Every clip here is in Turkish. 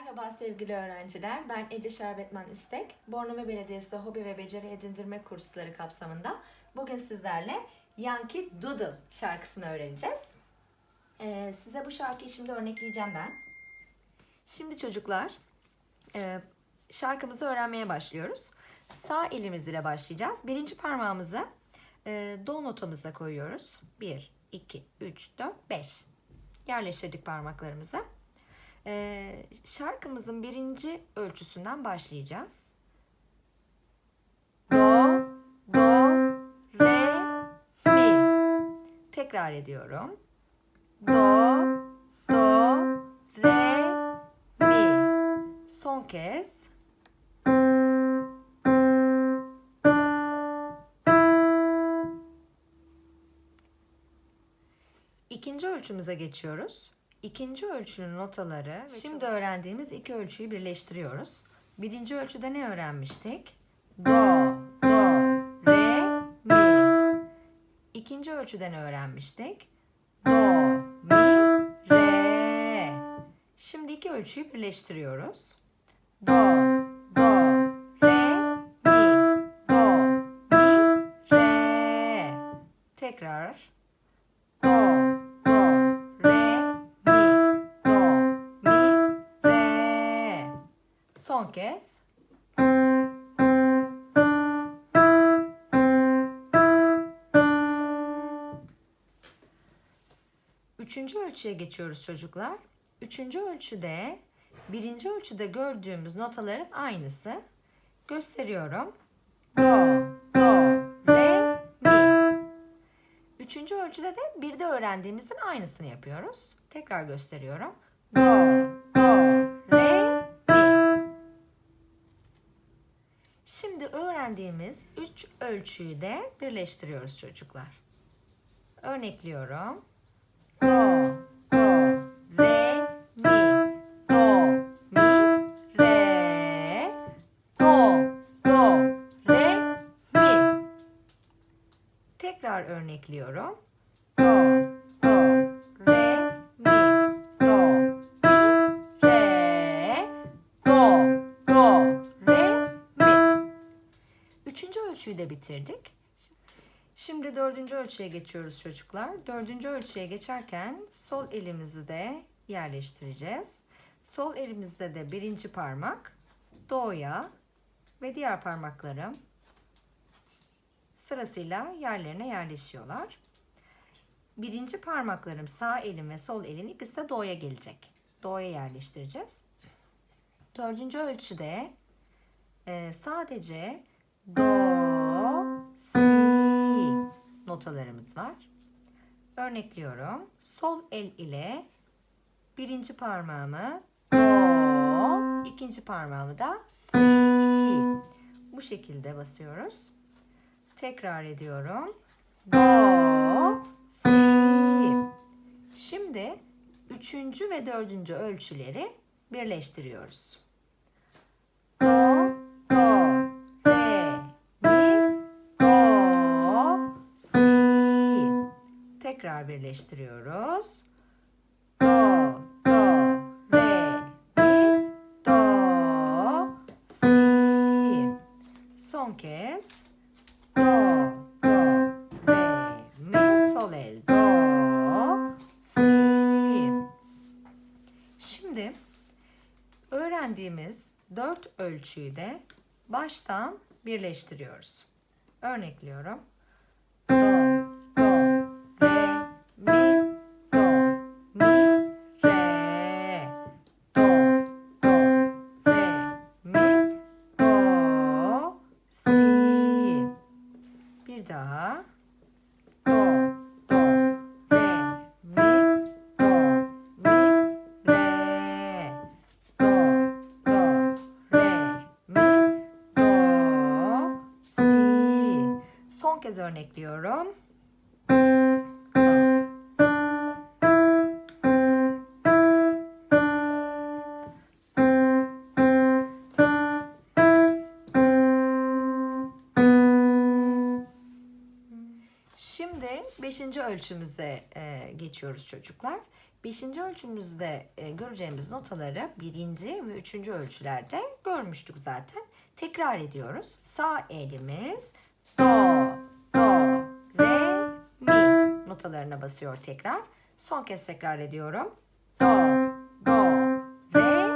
Merhaba sevgili öğrenciler. Ben Ece Şerbetman İstek. Bornova Belediyesi Hobi ve Beceri Edindirme Kursları kapsamında bugün sizlerle Yankee Doodle şarkısını öğreneceğiz. Ee, size bu şarkıyı şimdi örnekleyeceğim ben. Şimdi çocuklar e, şarkımızı öğrenmeye başlıyoruz. Sağ elimiz ile başlayacağız. Birinci parmağımızı e, do notamıza koyuyoruz. 1, 2, 3, 4, 5. Yerleştirdik parmaklarımızı. Ee, şarkımızın birinci ölçüsünden başlayacağız. Do, do, re, mi. Tekrar ediyorum. Do, do, re, mi. Son kez. İkinci ölçümüze geçiyoruz. İkinci ölçünün notaları şimdi öğrendiğimiz iki ölçüyü birleştiriyoruz. Birinci ölçüde ne öğrenmiştik? Do, do, re, mi. İkinci ölçüde ne öğrenmiştik? Do, mi, re. Şimdi iki ölçüyü birleştiriyoruz. Do, do, re, mi. Do, mi, re. Tekrar. Son. Üçüncü ölçüye geçiyoruz çocuklar. Üçüncü ölçüde birinci ölçüde gördüğümüz notaların aynısı. Gösteriyorum. Do, do, re, mi. Üçüncü ölçüde de bir de öğrendiğimizin aynısını yapıyoruz. Tekrar gösteriyorum. Do, Şimdi öğrendiğimiz üç ölçüyü de birleştiriyoruz çocuklar. Örnekliyorum. Do, do, re, mi. Do, mi, re. Do, do, re, mi. Tekrar örnekliyorum. Ölçüyü de bitirdik. Şimdi dördüncü ölçüye geçiyoruz çocuklar. Dördüncü ölçüye geçerken sol elimizi de yerleştireceğiz. Sol elimizde de birinci parmak do'ya ve diğer parmaklarım sırasıyla yerlerine yerleşiyorlar. Birinci parmaklarım sağ elim ve sol elin ikisi de do'ya gelecek. Do'ya yerleştireceğiz. Dördüncü ölçüde e, sadece do, si notalarımız var. Örnekliyorum. Sol el ile birinci parmağımı do, ikinci parmağımı da si. Bu şekilde basıyoruz. Tekrar ediyorum. Do, si. Şimdi üçüncü ve dördüncü ölçüleri birleştiriyoruz. Do, Tekrar birleştiriyoruz. Do, do, re, mi, do, si. Son kez. Do, do, re, mi, sol el, do, si. Şimdi öğrendiğimiz dört ölçüyü de baştan birleştiriyoruz. Örnekliyorum. Do, kez örnekliyorum. Şimdi beşinci ölçümüze e, geçiyoruz çocuklar. Beşinci ölçümüzde e, göreceğimiz notaları birinci ve üçüncü ölçülerde görmüştük zaten. Tekrar ediyoruz. Sağ elimiz do, notalarına basıyor tekrar. Son kez tekrar ediyorum. Do, do, re,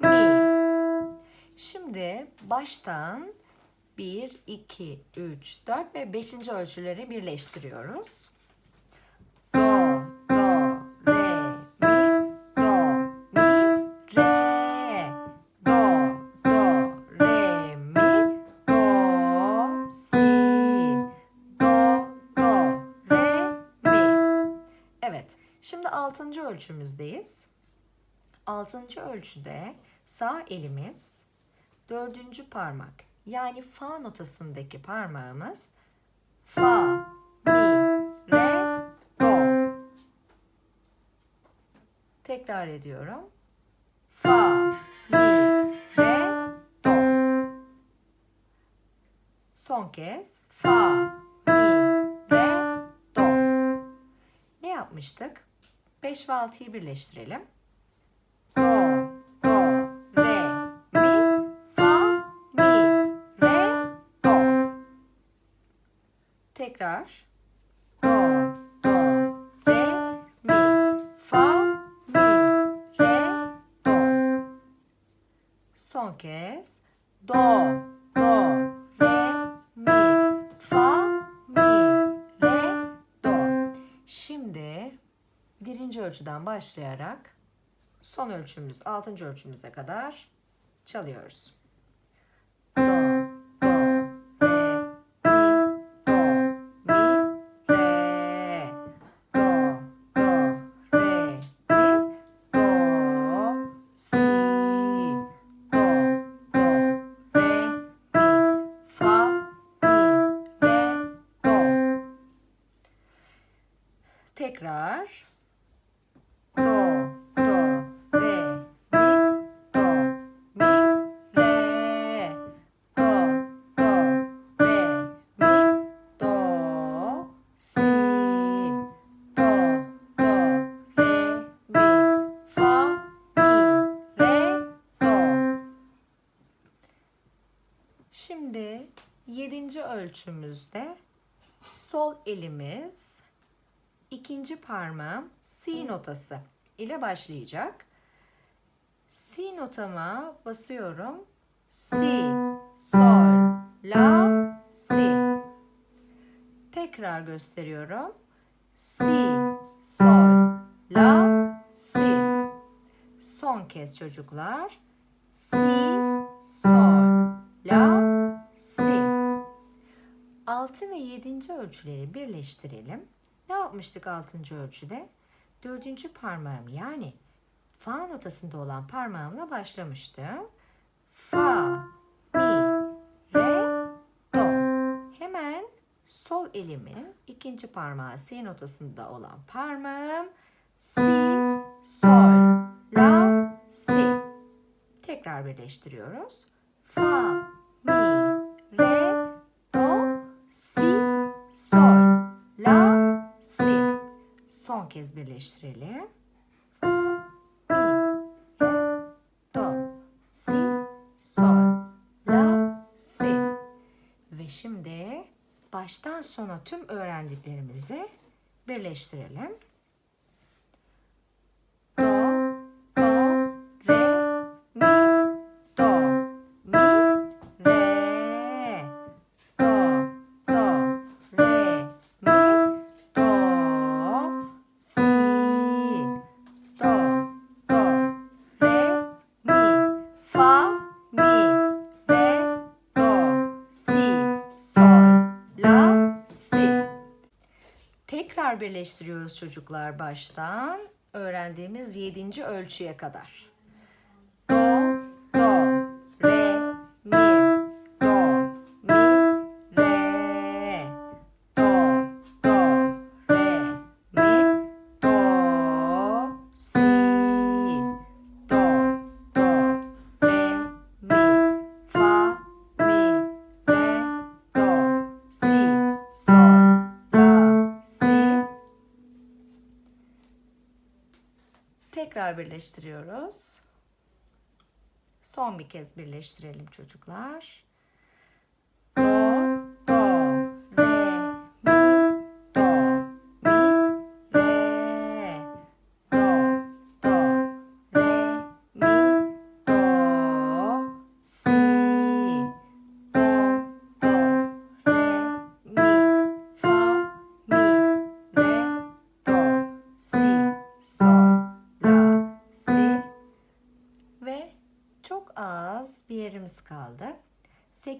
mi. Şimdi baştan 1, 2, 3, 4 ve 5. ölçüleri birleştiriyoruz. Do, ölçümüzdeyiz. 6. ölçüde sağ elimiz dördüncü parmak yani fa notasındaki parmağımız fa, mi, re, do. Tekrar ediyorum. Fa, mi, re, do. Son kez fa, mi, re, do. Ne yapmıştık? 5 ve 6'yı birleştirelim. Do, do, re, mi, fa, mi, re, do. Tekrar. Do, do, re, mi, fa, mi, re, do. Son kez. Do, birinci ölçüden başlayarak son ölçümüz, altıncı ölçümüze kadar çalıyoruz. Ölçümüzde sol elimiz ikinci parmağım si notası ile başlayacak. Si notama basıyorum. Si, sol, la, si. Tekrar gösteriyorum. Si, sol, la, si. Son kez çocuklar. Si, sol, la. 6 ve 7. ölçüleri birleştirelim. Ne yapmıştık 6. ölçüde? 4. parmağım yani fa notasında olan parmağımla başlamıştım. Fa, mi, re, do. Hemen sol elimin ikinci parmağı si notasında olan parmağım si, sol, la, si. Tekrar birleştiriyoruz. Fa, Son kez birleştirelim. Mi, re, do, si, sol, la, si. Ve şimdi baştan sona tüm öğrendiklerimizi birleştirelim. Tekrar birleştiriyoruz çocuklar baştan. Öğrendiğimiz 7. ölçüye kadar. Do, Tekrar birleştiriyoruz. Son bir kez birleştirelim çocuklar.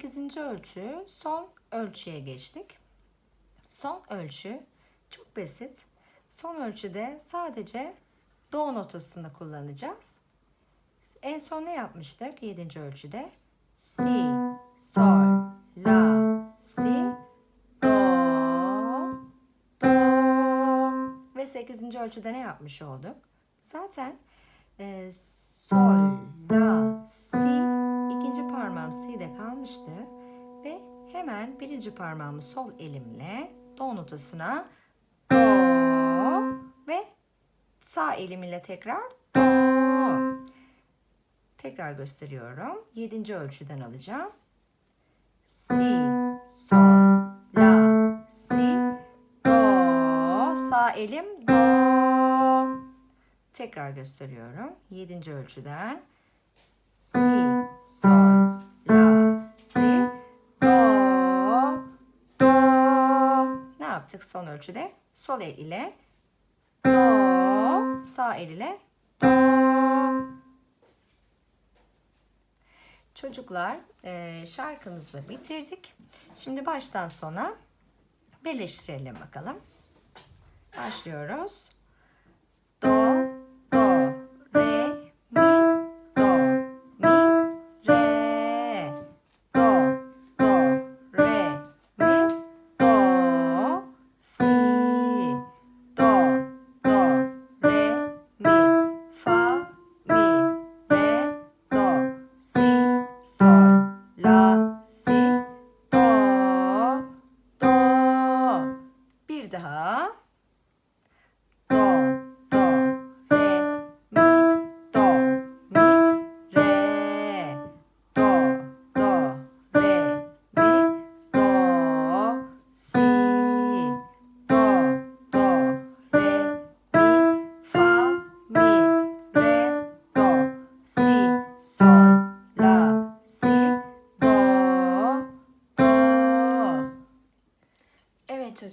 8. ölçü son ölçüye geçtik. Son ölçü çok basit. Son ölçüde sadece do notasını kullanacağız. En son ne yapmıştık 7. ölçüde? Si, sol, la, si, do, do. Ve 8. ölçüde ne yapmış olduk? Zaten e, sol, la, hemen birinci parmağımı sol elimle do notasına do ve sağ elimle tekrar do. Tekrar gösteriyorum. Yedinci ölçüden alacağım. Si, sol, la, si, do. Sağ elim do. Tekrar gösteriyorum. Yedinci ölçüden. Si, sol, yaptık son ölçüde? Sol el ile do, sağ el ile do. Çocuklar eee, şarkımızı bitirdik. Şimdi baştan sona birleştirelim bakalım. Başlıyoruz. Do,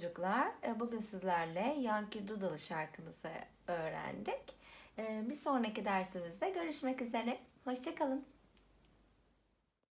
çocuklar, e, bugün sizlerle Yankee Doodle şarkımızı öğrendik. E, Bir sonraki dersimizde görüşmek üzere. Hoşçakalın.